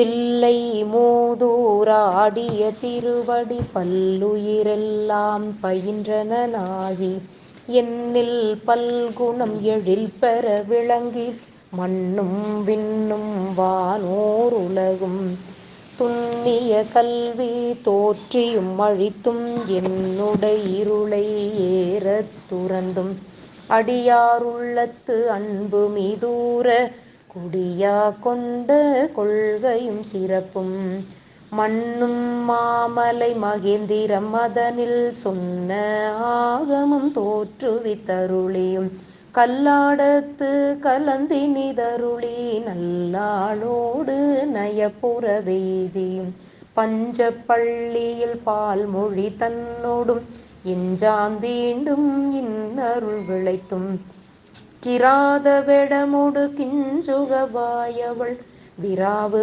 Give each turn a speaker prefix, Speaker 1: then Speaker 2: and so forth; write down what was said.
Speaker 1: தில்லை மூதூராடிய திருவடி பல்லுயிரெல்லாம் பயின்றனாகி என்னில் பல்குணம் எழில் பெற விளங்கி மண்ணும் விண்ணும் வானோர் உலகும் துண்ணிய கல்வி தோற்றியும் அழித்தும் என்னுடைய இருளை ஏறத் துறந்தும். அடியாருள்ளத்து அன்பு மீதூர குடியா கொண்ட கொள்கையும் சிறப்பும். மண்ணும் மாமலை மகேந்திரம் அதனில் சொன்ன ஆகமும் தோற்றுவித்தருளியும். கல்லாடத்து கலந்தினிதருளி நல்லாளோடு நயப்புற வேதியும். பஞ்ச பள்ளியில் பால்மொழி தன்னோடும். எஞ்சாந்தீண்டும் இன்னருள் விளைத்தும். கிராத வெடமுடு கிஞ்சுகவாயவள் விராவு